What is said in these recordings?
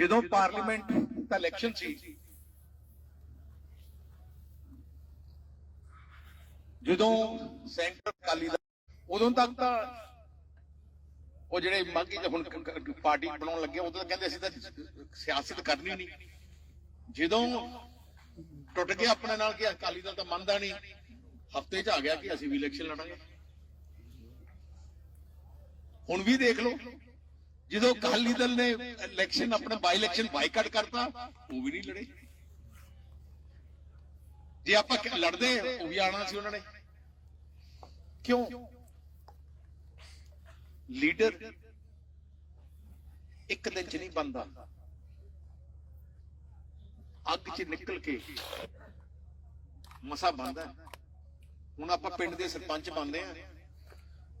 ਜਦੋਂ ਪਾਰਲੀਮੈਂਟ ਦਾ ਇਲੈਕਸ਼ਨ ਸੀ, ਜਦੋਂ ਸੈਂਟਰ ਅਕਾਲੀ ਦਾ ਉਦੋਂ ਤੱਕ ਤਾਂ ਉਹ ਜਿਹੜੇ ਮਾਗੀ ਹੁਣ ਪਾਰਟੀ ਬਣਾਉਣ ਲੱਗੇ, ਉਦੋਂ ਤਾਂ ਕਹਿੰਦੇ ਅਸੀਂ ਤਾਂ ਸਿਆਸਤ ਕਰਨੀ ਨਹੀਂ। ਜਦੋਂ ਟੁੱਟ ਗਿਆ ਆਪਣੇ ਨਾਲ ਕਿ ਅਕਾਲੀ ਦਲ ਤਾਂ ਮੰਨਦਾ ਨਹੀਂ, ਹਫ਼ਤੇ 'ਚ ਆ ਗਿਆ ਕਿ ਅਸੀਂ ਵੀ ਇਲੈਕਸ਼ਨ ਲੜਾਂਗੇ। ਹੁਣ ਵੀ ਦੇਖ ਲਓ। ਜਦੋਂ ਅਕਾਲੀ ਦਲ ਨੇ ਇਲੈਕਸ਼ਨ ਆਪਣੇ ਬਾਈ ਇਲੈਕਸ਼ਨ ਬਾਈਕਾਟ ਕਰਤਾ, ਉਹ ਵੀ ਨਹੀਂ ਲੜੇ। ਜੇ ਆਪਾਂ ਲੜਦੇ ਉਹ ਵੀ ਆਣਾ ਸੀ ਉਹਨਾਂ ਨੇ। ਕਿਉਂ? ਲੀਡਰ ਇੱਕ ਦਿਨ ਚ ਨਹੀਂ ਬੰਦਾ ਅੱਗ ਚ ਨਿਕਲ ਕੇ ਮਸਾ ਬੰਦਾ ਹੁਣ ਆਪਾਂ ਪਿੰਡ ਦੇ ਸਰਪੰਚ ਬਣਦੇ ਆ।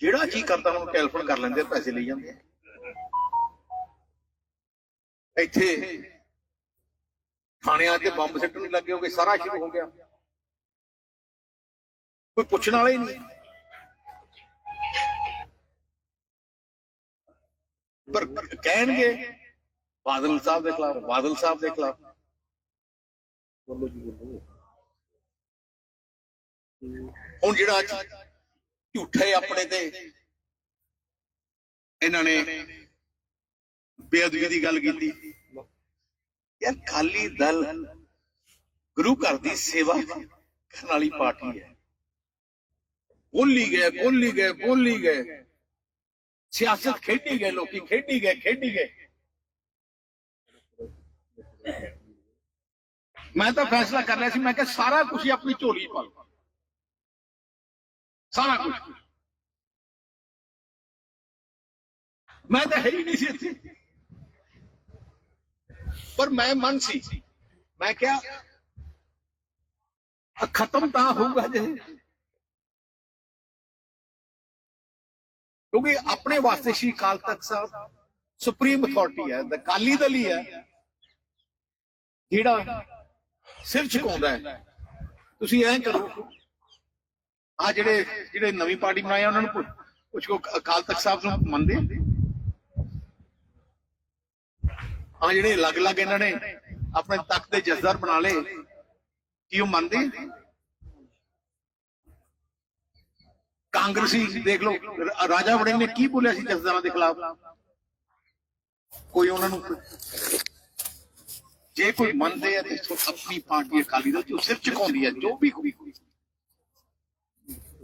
ਜਿਹੜਾ ਜੀ ਕਰਦਾ ਉਹਨੂੰ ਟੈਲੀਫੋਨ ਕਰ ਲੈਂਦੇ ਪੈਸੇ ਲਈ ਜਾਂਦੇ ਆ। ਇੱਥੇ ਥਾਣਿਆਂ 'ਚ ਬੰਬ ਸਿੱਟਣ ਲੱਗੇ ਹੋਗੇ ਸਾਰਾ ਸ਼ੁਰੂ ਹੋ ਗਿਆ। ਕੋਈ ਪੁੱਛਣ ਵਾਲਾ ਹੀ ਨਹੀਂ। ਪਰ ਕਹਿਣਗੇ ਬਾਦਲ ਸਾਹਿਬ ਦੇ ਖਿਲਾਫ ਬਾਦਲ ਸਾਹਿਬ ਦੇ ਖਿਲਾਫ। ਬੋਲੋ ਜੀ ਬੋਲੋ। ਹੁਣ ਜਿਹੜਾ ਅੱਜ ਝੂਠੇ ਆਪਣੇ ਤੇ। ਇਹਨਾਂ ਨੇ ਬੇਅਦਬੀ ਦੀ ਗੱਲ ਕੀਤੀ। ਯਾਰ ਖਾਲੀ ਦਲ ਗੁਰੂ ਘਰ ਦੀ ਸੇਵਾ ਕਰਨ ਵਾਲੀ ਪਾਰਟੀ ਹੈ। ਬੋਲੀ ਗਏ ਬੋਲੀ ਗਏ ਬੋਲੀ ਗਏ। ਸਿਆਸਤ ਖੇਡੀ ਗਏ, ਲੋਕੀ ਖੇਡੀ ਗਏ ਖੇਡੀ ਗਏ। ਮੈਂ ਤਾਂ ਫੈਸਲਾ ਕਰ ਲਿਆ ਸੀ, ਮੈਂ ਕਿਹਾ ਸਾਰਾ ਕੁਝ ਹੀ ਆਪਣੀ ਝੋਲੀ ਪਾ ਲਓ। ਸਾਰਾ ਕੁਝ ਮੈਂ ਤਾਂ ਹੈ ਹੀ ਨਹੀਂ ਸੀ ਇੱਥੇ। ਪਰ ਮੈਂ ਮਨ ਸੀ। ਮੈਂ ਕਿਹਾ ਖਤਮ ਤਾਂ ਹੋਊਗਾ ਜੇ। ਕਿਉਂਕਿ ਆਪਣੇ ਵਾਸਤੇ ਸ਼੍ਰੀ ਅਕਾਲ ਤਖਤ ਸਾਹਿਬ ਸੁਪਰੀਮ ਅਥਾਰਟੀ ਹੈ, ਦ ਕਾਲੀ ਦਲ ਹੀ ਹੈ। ਜਿਹੜਾ ਸਿਰ ਝੁਕਾਉਂਦਾ ਹੈ। ਤੁਸੀਂ ਐਂ ਕਰੋ। ਆ ਜਿਹੜੇ ਜਿਹੜੇ ਨਵੀਂ ਪਾਰਟੀ ਬਣਾਏ ਉਹਨਾਂ ਨੂੰ ਪੁੱਛ- ਪੁੱਛੋ ਅਕਾਲ ਤਖਤ ਸਾਹਿਬ ਨੂੰ ਮੰਨਦੇ ਆ? ਜਿਹੜੇ ਅਲੱਗ-ਅਲੱਗ ਇਹਨਾਂ ਨੇ ਆਪਣੇ ਤਖਤ ਦੇ ਜਜ਼ਦਾਰ ਬਣਾ ਲਏ, ਕੀ ਉਹ ਮੰਨਦੇ ਕਾਂਗਰਸੀ, ਦੇਖ ਲਓ ਰਾਜਾ ਵੜਿੰਗ ਨੇ ਕੀ ਬੋਲਿਆ ਸੀ ਜਜ਼ਦਾਰਾਂ ਦੇ ਖਿਲਾਫ? ਕੋਈ ਉਹਨਾਂ ਨੂੰ ਜੇ ਕੋਈ ਮੰਨਦੇ ਆ ਤੇ ਆਪਣੀ ਪਾਰਟੀ ਅਕਾਲੀ ਦਲ ਜੋ ਸਿਰ ਝੁਕਾਉਂਦੀ ਹੈ ਜੋ ਵੀ ਕੋਈ।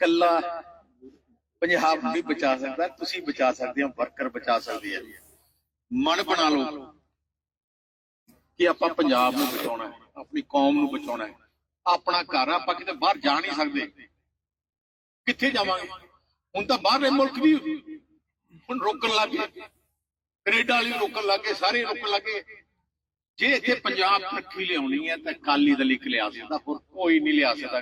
ਕੱਲਾ ਪੰਜਾਬ ਨਹੀਂ ਬਚਾ ਸਕਦਾ, ਤੁਸੀਂ ਬਚਾ ਸਕਦੇ ਹੋ, ਵਰਕਰ ਬਚਾ ਸਕਦੇ ਆ। ਮਨ ਬਣਾ ਲਓ ਕਿ ਆਪਾਂ ਪੰਜਾਬ ਨੂੰ ਬਚਾਉਣਾ ਹੈ, ਆਪਣੀ ਕੌਮ ਨੂੰ ਬਚਾਉਣਾ ਹੈ। ਆਪਣਾ ਘਰ ਆਪਾਂ ਕਿਤੇ ਬਾਹਰ ਜਾ ਨਹੀਂ ਸਕਦੇ। ਕਿੱਥੇ ਜਾਵਾਂਗੇ? ਹੁਣ ਤਾਂ ਬਾਹਰਲੇ ਮੁਲਕ ਵੀ ਹੁਣ ਰੋਕਣ ਲੱਗ ਗਏ। ਕੈਨੇਡਾ ਵਾਲੇ ਵੀ ਰੋਕਣ ਲੱਗ ਗਏ, ਸਾਰੇ ਰੋਕਣ ਲੱਗ ਗਏ। ਜੇ ਇੱਥੇ ਪੰਜਾਬ ਤਰੱਕੀ ਲਿਆਉਣੀ ਹੈ ਤਾਂ ਕਾਲੀ ਦਲ ਇੱਕ ਲਿਆ ਸਕਦਾ, ਹੋਰ ਕੋਈ ਨਹੀਂ ਲਿਆ ਸਕਦਾ।